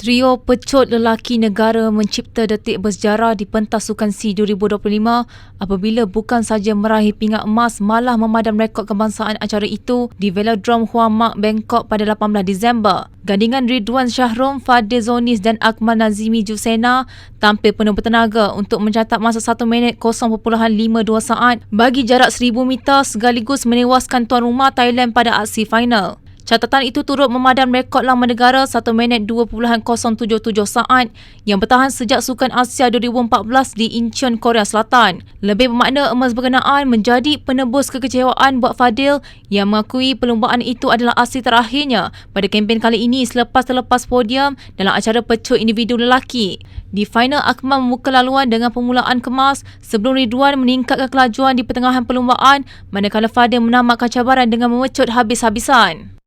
Trio pecut lelaki negara mencipta detik bersejarah di pentas Sukan C 2025 apabila bukan saja meraih pingat emas malah memadam rekod kebangsaan acara itu di Velodrome Hua Mak Bangkok pada 18 Disember. Gandingan Ridwan Syahrom, Fadil Zonis dan Akmal Nazimi Jusena tampil penuh bertenaga untuk mencatat masa 1 minit 0.52 saat bagi jarak 1000 meter sekaligus menewaskan tuan rumah Thailand pada aksi final. Catatan itu turut memadam rekod lama negara 1 minit 2.077 saat yang bertahan sejak Sukan Asia 2014 di Incheon, Korea Selatan. Lebih bermakna emas berkenaan menjadi penebus kekecewaan buat Fadil yang mengakui perlumbaan itu adalah aksi terakhirnya pada kempen kali ini selepas-lepas podium dalam acara pecut individu lelaki. Di final, Akmal membuka laluan dengan permulaan kemas sebelum Ridwan meningkatkan kelajuan di pertengahan perlumbaan manakala Fadil menamatkan cabaran dengan memecut habis-habisan.